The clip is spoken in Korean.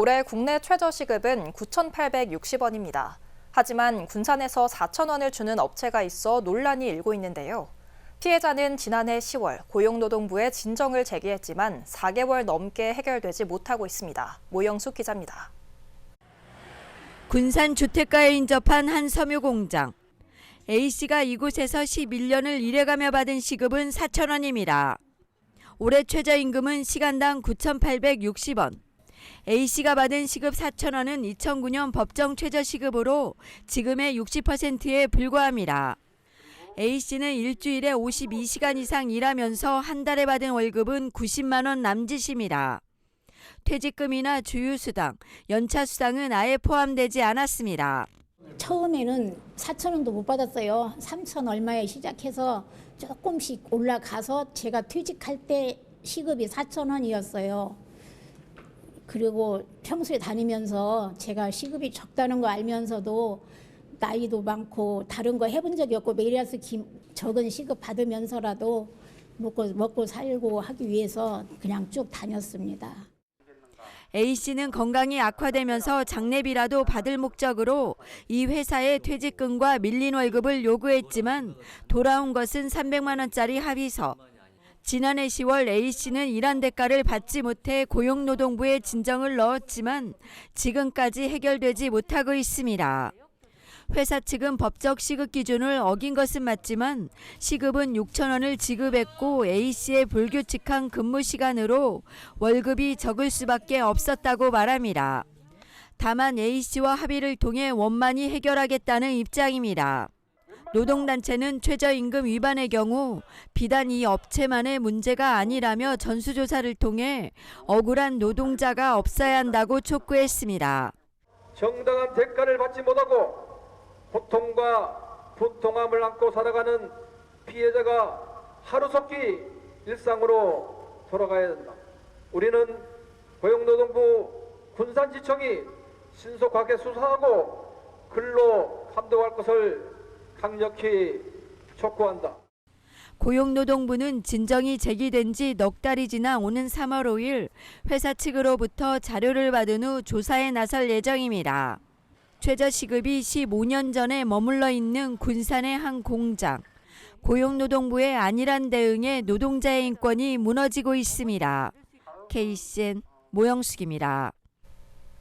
올해 국내 최저시급은 9,860원입니다. 하지만 군산에서 4,000원을 주는 업체가 있어 논란이 일고 있는데요. 피해자는 지난해 10월 고용노동부에 진정을 제기했지만 4개월 넘게 해결되지 못하고 있습니다. 모영숙 기자입니다. 군산 주택가에 인접한 한 섬유 공장. A씨가 이곳에서 11년을 일해가며 받은 시급은 4,000원입니다. 올해 최저임금은 시간당 9,860원. A씨가 받은 시급 4,000원은 2009년 법정 최저시급으로 지금의 60%에 불과합니다. A씨는 일주일에 52시간 이상 일하면서 한 달에 받은 월급은 90만 원 남짓입니다. 퇴직금이나 주유수당, 연차수당은 아예 포함되지 않았습니다. 처음에는 4천 원도 못 받았어요. 3천 얼마에 시작해서 조금씩 올라가서 제가 퇴직할 때 시급이 4천 원이었어요. 그리고 평소에 다니면서 제가 시급이 적다는 거 알면서도 나이도 많고 다른 거 해본 적이 없고 메리아스 김 적은 시급 받으면서라도 먹고 먹고 살고 하기 위해서 그냥 쭉 다녔습니다. A씨는 건강이 악화되면서 장례비라도 받을 목적으로 이 회사에 퇴직금과 밀린 월급을 요구했지만 돌아온 것은 300만 원짜리 합의서. 지난해 10월 A씨는 일한 대가를 받지 못해 고용노동부에 진정을 넣었지만 지금까지 해결되지 못하고 있습니다. 회사 측은 법적 시급 기준을 어긴 것은 맞지만 시급은 6천 원을 지급했고 A씨의 불규칙한 근무 시간으로 월급이 적을 수밖에 없었다고 말합니다. 다만 A씨와 합의를 통해 원만히 해결하겠다는 입장입니다. 노동단체는 최저임금 위반의 경우 비단 이 업체만의 문제가 아니라며 전수조사를 통해 억울한 노동자가 없어야 한다고 촉구했습니다. 정당한 대가를 받지 못하고 고통과 분통함을 안고 살아가는 피해자가 하루속히 일상으로 돌아가야 된다. 우리는 고용노동부 군산지청이 신속하게 수사하고 근로 감독할 것을 강력히 촉구한다. 고용노동부는 진정이 제기된 지 넉 달이 지나 오는 3월 5일 회사 측으로부터 자료를 받은 후 조사에 나설 예정입니다. 최저 시급이 15년 전에 머물러 있는 군산의 한 공장. 고용노동부의 안일한 대응에 노동자의 인권이 무너지고 있습니다. KCN 모영숙입니다.